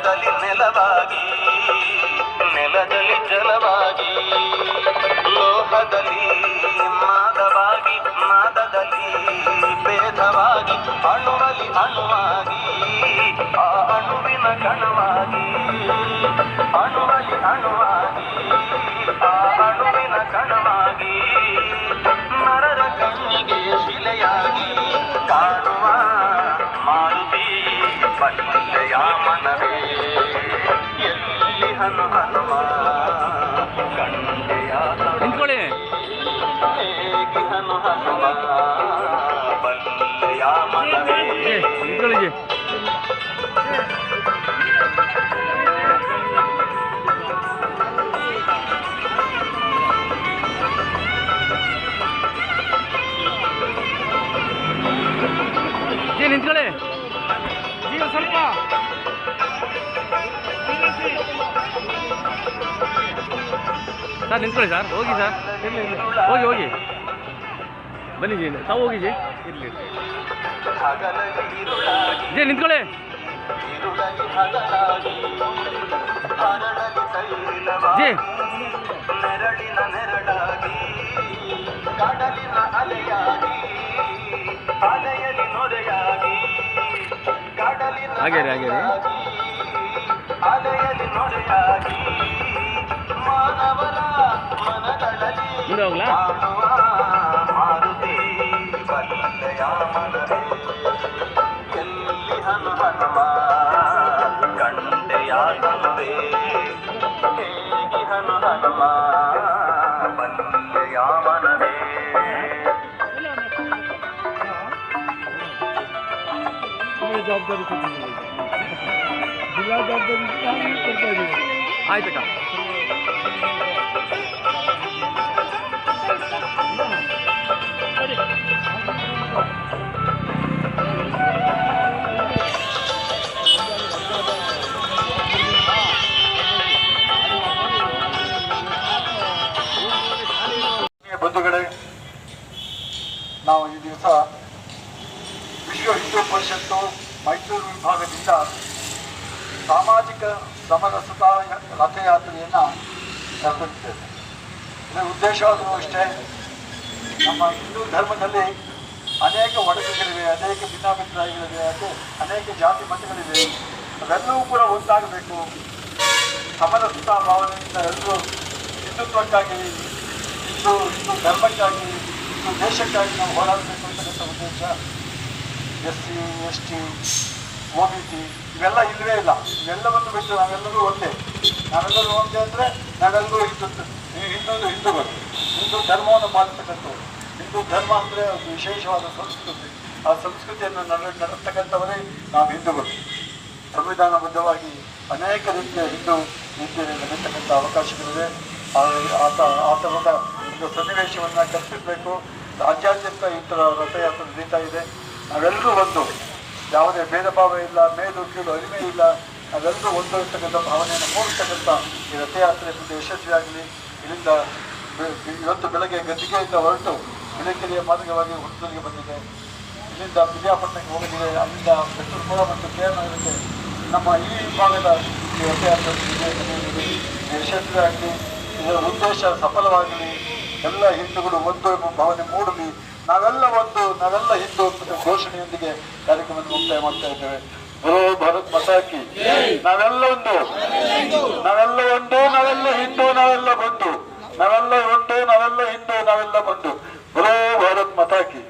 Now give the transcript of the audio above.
ನೆಲದಲ್ಲಿ ನೆಲವಾಗಿ ನೆಲದಲ್ಲಿ ಜಲವಾಗಿ ಲೋಹದಲ್ಲಿ ನಾದವಾಗಿ ನಾದದಲ್ಲಿ ಭೇದವಾಗಿ ಅಣುವಲಿ ಅಣುವಾಗಿ ಆ ಅಣುವಿನ ಕಣವಾಗಿ ಅಣುವಲಿ ಅಣುವಾಗಿ ಆ ಅಣುವಿನ ಕಣವಾಗಿ ನರರ ಕಣ್ಣಿಗೆ ಶಿಲೆಯಾಗಿ ಕಾಣುವ ಮಾರುತಿ ಬಲ್ಲೆಯ ಹನು ಹನುಮ ಕಂಡೆಯ ನಿಂತ್ಕೊಳ್ಳಿ. ಹನುಮ ಸರ್, ನಿಂತ್ಕೊಳ್ಳಿ ಸರ್. ಹೋಗಿ ಸರ್. ಇರಲಿ ಹೋಗಿ ಹೋಗಿ. ಬನ್ನಿ ಜಿ, ತಾವು ಹೋಗಿ ಜಿ. ಇರಲಿ ಜಿ, ನಿಂತ್ಕೊಳ್ಳಿ. ಜಿ. ಹಾಗೆ ರೀ ಹಾಗೆ ರೀ ಮನವೇ ಜವಾಬ್ದಾರಿ ಜಿಲ್ಲಾ ಜವಾಬ್ದಾರಿ ನಾನು ಕೊಡ್ತಾ ಇದ್ದೀವಿ ಆಯ್ತಕ್ಕ ಬಂಧುಗಳೇ, ನಾವು ಈ ದಿವಸ ವಿಶ್ವ ಹಿಂದೂ ಪರಿಷತ್ತು ಮೈಸೂರು ವಿಭಾಗದಿಂದ ಸಾಮಾಜಿಕ ಸಮರಸತಾ ರಥಯಾತ್ರೆಯನ್ನು ನಡೆಸುತ್ತೇವೆ ಇದರ ಉದ್ದೇಶವಾದರೂ ಅಷ್ಟೇ, ನಮ್ಮ ಹಿಂದೂ ಧರ್ಮದಲ್ಲಿ ಅನೇಕ ಒಡಕುಗಳಿವೆ ಅನೇಕ ಭಿನ್ನಾಭಿಪ್ರಾಯಗಳಿವೆ, ಅದು ಅನೇಕ ಜಾತಿ ಮತಗಳಿವೆ. ಅವೆಲ್ಲವೂ ಕೂಡ ಒಂದಾಗಬೇಕು. ಸಮರಸತಾ ಭಾವನೆಯಿಂದ ಎಲ್ಲರೂ ಹಿಂದುತ್ವಕ್ಕಾಗಿ ಹಿಂದೂ ನಮ್ಮ ಧರ್ಮಕ್ಕಾಗಿ ನಮ್ಮ ದೇಶಕ್ಕಾಗಿ ನಾವು ಹೋರಾಡಬೇಕು ಅಂತಕ್ಕಂಥ ಉದ್ದೇಶ. S C S T O B T ಇವೆಲ್ಲ ಇಲ್ಲವೇ ಇಲ್ಲ. ಇವೆಲ್ಲವನ್ನು ಬಿಟ್ಟು ನಾವೆಲ್ಲರೂ ಒಂದೇ. ನಾವೆಲ್ಲರೂ ಒಂದೇ ಅಂದರೆ ನಾವೆಲ್ಲರೂ ಹಿಂದೂ ಹಿಂದೂ ಹಿಂದೂಗಳು. ಹಿಂದೂ ಧರ್ಮವನ್ನು ಪಾಲಿಸ್ತಕ್ಕಂಥವ್ರು. ಹಿಂದೂ ಧರ್ಮ ಅಂದರೆ ಒಂದು ವಿಶೇಷವಾದ ಸಂಸ್ಕೃತಿ. ಆ ಸಂಸ್ಕೃತಿಯನ್ನು ನಡೆ, ನಡೆಸ್ತಕ್ಕಂಥವರೇ ನಾವು ಹಿಂದೂಗಳು. ಸಂವಿಧಾನಬದ್ಧವಾಗಿ ಅನೇಕ ರೀತಿಯ ಹಿಂದೂ ನೀತಿಯಲ್ಲಿ ನಡೆತಕ್ಕಂಥ ಅವಕಾಶಗಳಿವೆ. ಆ- ಆತ ತ- ಆ ಥರದ ಒಂದು ಸನ್ನಿವೇಶವನ್ನು ಕಲ್ಪಿಸಬೇಕು. ರಾಜ್ಯಾದ್ಯಂತ ಈ ಥರ ರಥಯಾತ್ರೆ ನಡೀತಾ ಇದೆ. ನಾವೆಲ್ಲರೂ ಒಂದು. ಯಾವುದೇ ಭೇದ ಭಾವ ಇಲ್ಲ ಮೇಲು ಕೀಳು, ಅರಿಮೆ ಇಲ್ಲ. ನಾವೆಲ್ಲರೂ ಒಂದು ಇರ್ತಕ್ಕಂಥ ಭಾವನೆಯನ್ನು ಮೂಡಿಸ್ತಕ್ಕಂಥ ಈ ರಥಯಾತ್ರೆ ಮುಂದೆ ಯಶಸ್ವಿಯಾಗಲಿ. ಇಲ್ಲಿಂದ ಇವತ್ತು ಬೆಳಗ್ಗೆ ಗದ್ದಿಗೆಯಿಂದ ಹೊರಟು ಬಿಳಿಕೆರೆಯ ಮಾರ್ಗವಾಗಿ ಹುಟ್ಟೂರಿಗೆ ಬಂದಿದೆ. ಇಲ್ಲಿಂದ ಬಿಜಾಪಟ್ಟಣಕ್ಕೆ ಹೋಗಿದೆ ಅಲ್ಲಿಂದ ಕೂಡ ಮತ್ತು ಕೇರಳಕ್ಕೆ ನಮ್ಮ ಈ ಭಾಗದ ಈ ರಥಯಾತ್ರೆ ಯಶಸ್ವಿಯಾಗಲಿ. ಇದರ ಉದ್ದೇಶ ಸಫಲವಾಗಲಿ. ಎಲ್ಲ ಹಿಂದೂಗಳು ಎಂಬ ಭಾವನೆ ಮೂಡಲಿ. ನಾವೆಲ್ಲ ಒಂದು, ನಾವೆಲ್ಲ ಹಿಂದೂ ಘೋಷಣೆಯೊಂದಿಗೆ ಕಾರ್ಯಕ್ರಮವನ್ನು ಮುಕ್ತಾಯ ಮಾಡ್ತಾ ಇದ್ದೇವೆ. ಗುರು ಭಾರತ್ ಮತಾಕಿ ನಾವೆಲ್ಲ ಒಂದು. ನಾವೆಲ್ಲ ಒಂದು, ನಾವೆಲ್ಲ ಹಿಂದೂ, ನಾವೆಲ್ಲ ಬಂದು. ನಾವೆಲ್ಲ ಒಂದು, ನಾವೆಲ್ಲ ಹಿಂದೂ, ನಾವೆಲ್ಲ ಬಂದು. ಗುರು ಭಾರತ್ ಮತಾಕಿ